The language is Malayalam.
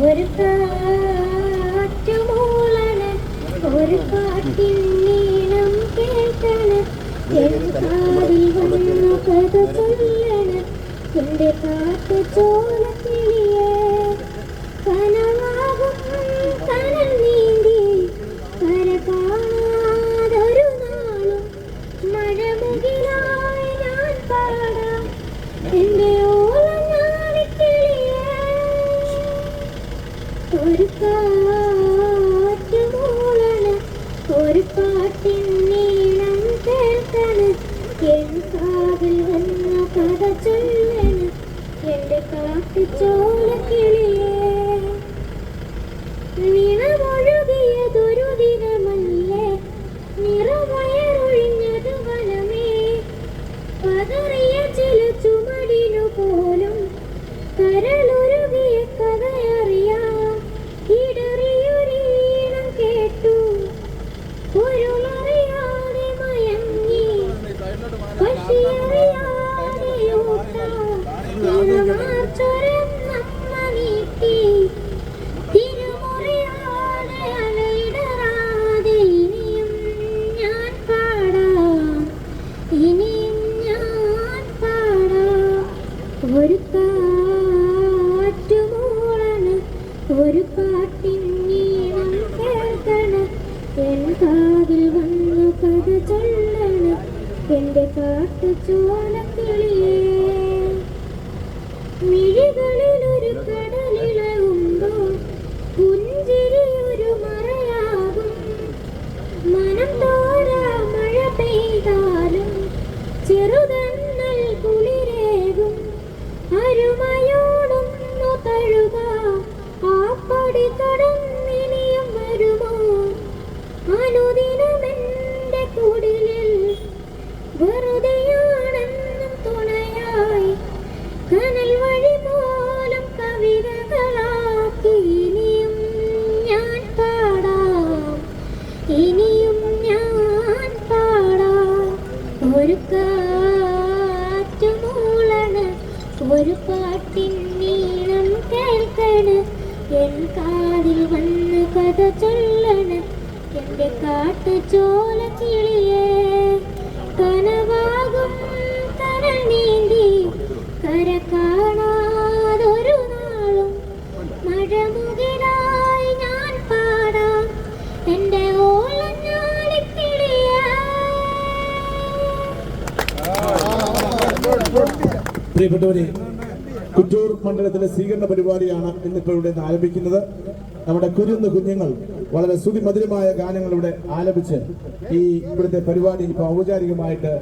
ഒരു കാറ്റുമൂളണ് ഒരു കാറ്റിൻ നീളം കേൾക്കണ് എഴുതാതിൽ വന്നു കഥ ചൊല്ലണ് എന്റെ കാട്ടു ചോലക്കിളിയേ കനവാകും കനൽ നീന്തി കര കാണാതൊരു നാളും മഴമുകിലായി ഞാൻ പാടാം. ഒരു കാറ്റ് മൂളണ് ഒരു പാട്ടിൻ നീളം കേൾക്കണ. എൻ കാവിൽ വന്ന കഥ ചൊല്ലണ. എന്റെ കാട്ടു ചോലക്കിളിയേ നിറമൊഴുകിയതൊരു ദിനമല്ലേ? നിറമയറൊഴിഞ്ഞത് വനമേ. പതറിയ ചില ചുമടിനു പോലും കരളൊരുകിയ ഒരു പാട്ടിൻ കേൾക്കണം. എൻ കാതിൽ വന്നു കഥ ചൊല്ലണ്. ചോലക്കിളിയേ. മിഴികളിലൊരു കടലിളകുമ്പോൾ പുഞ്ചിരിയൊരു മറയാകും. മനം തോരാ മഴ പെയ്താലും ചെറുതന്നൽ കുളിരേകും. അരുമയോടൊന്നു തഴുക ആ പടി കടന്നിനിയും വരുമോ? അനുദിനമെന്റെ കുടിലിൽ വെറുതെയാണെന്നും തുണയായി കനൽ വഴി പോലും കവിതകളാക്കി ഇനിയും ഞാൻ പാടാം. ഇനിയും ഞാൻ പാടാം. ഒരു കാറ്റുമൂളണ് ഒരു പാട്ടിൻ നീളം കേൾക്കണ്. എൻ കാതിൽ വന്ന് കഥ ചൊല്ലണം എന്റെ കാട്ടു ചോല കിളിയേ. കനവാകും കരൽ നീന്തി കര കാണാതൊരു നാളും. മഴമുകിലായി ഞാൻ പാടാം ഓളഞ്ഞാലിക്കിളിയേ പ്രിയപ്പെട്ടവരെ കുറ്റൂർ മണ്ഡലത്തിലെ സ്വീകരണ പരിപാടിയാണ് ഇന്നിപ്പോൾ ഇവിടെ നിന്ന് ആരംഭിക്കുന്നത്. നമ്മുടെ കുരുന്ന് കുഞ്ഞുങ്ങൾ വളരെ ശ്രുതിമധുരമായ ഗാനങ്ങൾ ഇവിടെ ആലപിച്ച് ഈ ഇവിടുത്തെ പരിപാടി ഇപ്പോൾ ഔപചാരികമായിട്ട്